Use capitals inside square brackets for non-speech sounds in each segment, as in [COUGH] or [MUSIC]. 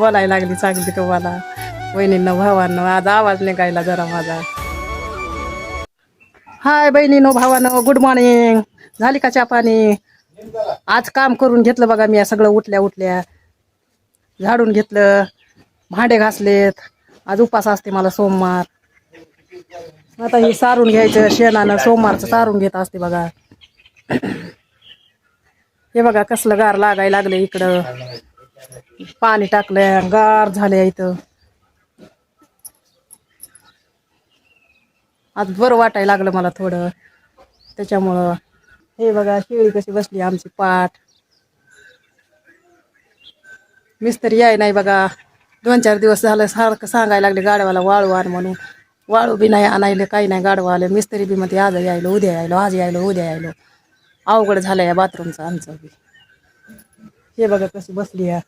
बोलायला लागली चांगली तुम्हाला बहिणींना भावांना आज आवाज निघायला जरा माझा. हाय बहिणीनो भावानो गुड मॉर्निंग झाली का चहा पाणी? आज काम करून घेतलं बघा मी सगळं उठल्या उठल्या. झाडून घेतलं भांडे घासलेत. आज उपास असते मला सोमवार. आता हे सारून घ्यायचं शेणानं सोमवारचं सारून घेत असते बघा. हे बघा कसलं गार लागायला लागलं इकडं. पाणी टाकलंय गार झालंय इथं. आज बरं वाटायला लागलं मला थोडं. त्याच्यामुळं हे बघा शेळी कशी बसली आमची पाठ. मिस्त्री याय नाही बघा. दोन चार दिवस झालं सारखं सांगायला लागले गाडवाला वाळू आण म्हणून. वाळू बी नाही आणायले काही नाही गाडवा आलं. मिस्त्री बी मध्ये आज यायलो उद्या यायलो आज यायलो उद्या यायलो. अवघड झालं या बाथरूमचं आमचं बी. हे बघा कशी बसली आहे.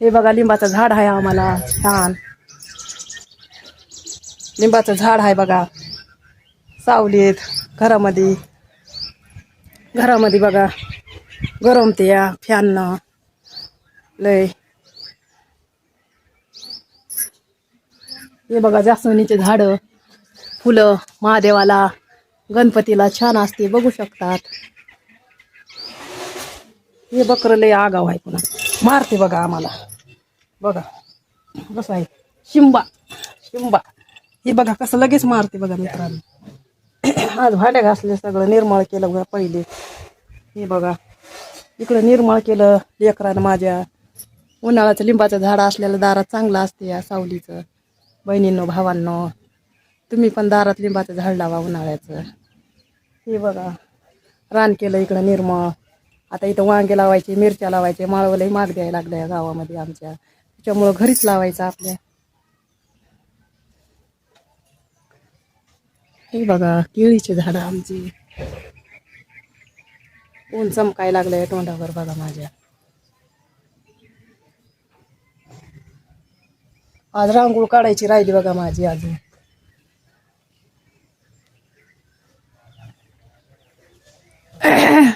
हे बघा लिंबाचं झाड आहे आम्हाला. छान. लिंबाचं झाड आहे बघा. सावलीत घरामध्ये. घरामध्ये बघा. गरमते या फॅननं. लय. हे बघा जास्वनीचे झाडं. फुलं. महादेवाला. गणपतीला छान असते. बघू शकतात. हे बकरं लय आगाव आहे पुन्हा. मारते बघा आम्हाला. बघा. कसं आहे? शिंबा. शिंबा. हे बघा कसं लगेच मारते बघा मित्रांनो. आज भांड्या घासले सगळं निर्मळ केलं बघा पहिले. हे बघा. इकडं निर्मळ केलं लेकरानं माझ्या. उन्हाळ्याचं लिंबाचं झाड असलेलं दारात चांगलं असते या सावलीचं. बहिणींनो भावांनो तुम्ही पण दारात लिंबाचं झाड लावा उन्हाळ्याचं. हे बघा. रान केलं इकडं निर्मळ. आता इथं वांगे लावायचे मिरच्या लावायचे माळवलंही माग द्यायला लागलं या गावामध्ये आमच्या. त्याच्यामुळं घरीच लावायचं आपल्या. हे बघा केळीचे झाडं आमची. ऊन चमकाय लागलंय तोंडावर बघा माझ्या. आज रांगोळ काढायची राहिली बघा माझी अजून. [CLEARS THROAT]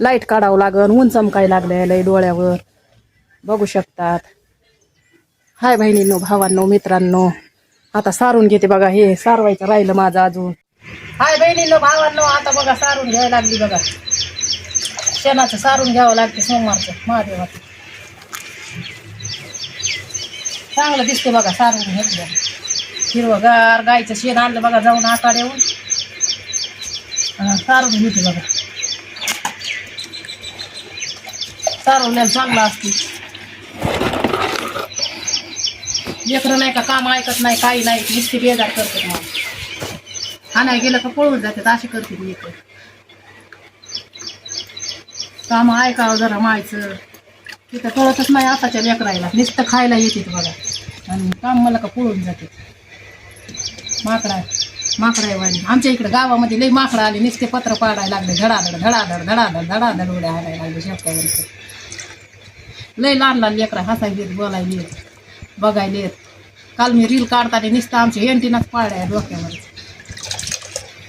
लाइट काढावं लागन ऊन चमकाय लागलंय लय डोळ्यावर. बघू शकतात. हाय बहिणींनो भावांनो मित्रांनो आता सारून घेते बघा हे सारवायचं राहिलं माझं अजून. हाय बहिणींनो भावांनो आता बघा सारून घ्यायला लागली बघा. शेणाचं सारून घ्यावं लागते सोमवारचं महादेवाचं. चांगलं दिसते बघा सारून घेतलं. हिरवगार गायचं शेण आणलं बघा जाऊन आकाड्याहून अं, सारून घेते बघा. सारवल्याला चांगलं असते लेकरं नाही का काम ऐकत नाही काही नाही नुसती बेजार करतात मला आणाय गेलं का पळून जातात असे करते लेकर. काम ऐकावं जरा मायचं. तिथं कळतच नाही आताच्या लेकरायला. नुसतं खायला येते बघा. आणि काम मला का पळून जाते माकडा माकडा वाणी आमच्या इकडे गावामध्ये लई माकडं आले नुसते पत्र पाडायला लागले. धडाधड धडाधड धडाधड धडाधड उड्या आणायला लागले शेतकऱ्यांचं. लय लहान लहान लेकरं हसायला येत बोलायला येत बघायला येत काल मी रील काढताना नुसतं आमची एंटीनाच पाड्या डोक्यावर.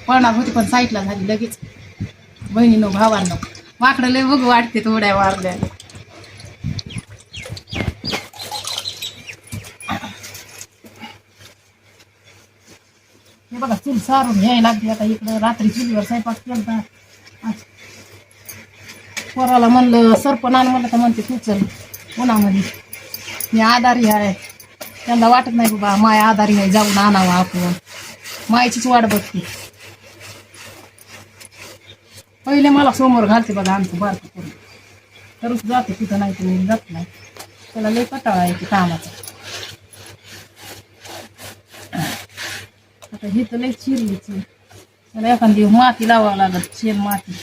पळणार होती पण साईटला झाली लगेच. बहिणीनो भावांनो वाकडं लय बघ वाटते उड्या मारल्या. हे बघा चूल सारून घ्यायला लागते आता इकडं रात्री चुलीवर स्वयंपाक केला पोराला म्हणलं सरपण आण म्हणलं तर म्हणते तू चल उन्हामध्ये. मी आधारी आहे. त्यांना वाटत नाही बाबा माय आधारी आहे जाऊन आणावं आपण. मायचीच वाट बघते. पहिले मला समोर घालते बघा आमचं बारकं करून तरच जाते तिथं नाही तुम्ही जात नाही. त्याला लई कटाळा आहे की कामाचा. आता ही तर लई चिरलीच. त्याला एखादी माती लावावं लागत शेण माती.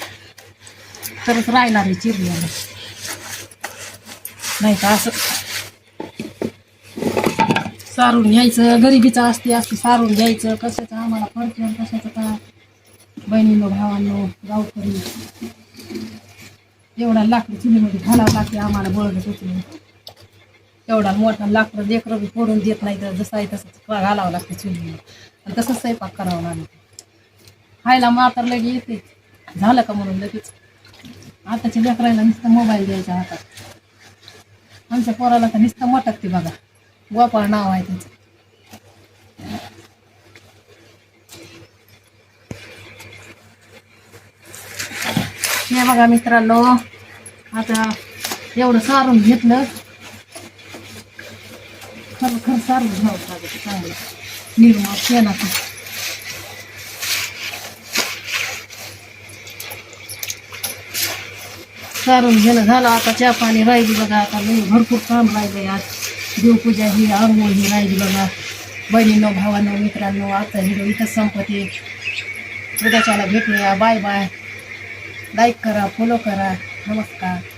तरच राहणार आहे चिरल्याला नाही का असं सारून घ्यायचं गरिबीचं असते असते सारून घ्यायचं. कशाचं आम्हाला फरक कशाचं का बहिणींनो भावांनो गावकरी. एवढा लाकडी चुलीमध्ये घालावं लागते आम्हाला बळद उचलून एवढा मोठा लाकडं लेकरं बी फोडून देत नाही तर जसं आहे तसं घालावं लागते चुलीमध्ये. आणि तसंच स्वयंपाक करावा लागतो. खायला मातर लगे येते. झालं का म्हणून लगेच? आताच्या लेकरायला नुसतं मोबाईल द्यायचा हातात. आमच्या पोराला तर नुसतं मटक ते बघा. गोपाळ नाव आहे त्याचं. हे बघा मित्रांनो आता एवढं सारून घेतलं. खर खर सारून घ्यावं लागेल चांगलं. निर्मा शेणाचं सारून घेणं झालं. आता चहा पाणी राहिली बघा. आता लई भरपूर काम राहिले आज. देवपूजा ही आंघोळ ही राहिली बघा. बहिणींनो भावानो मित्रांनो आता हिरो इथं संपते. उद्याच्याला भेटूया. Bye bye. लाईक करा फॉलो करा. नमस्कार.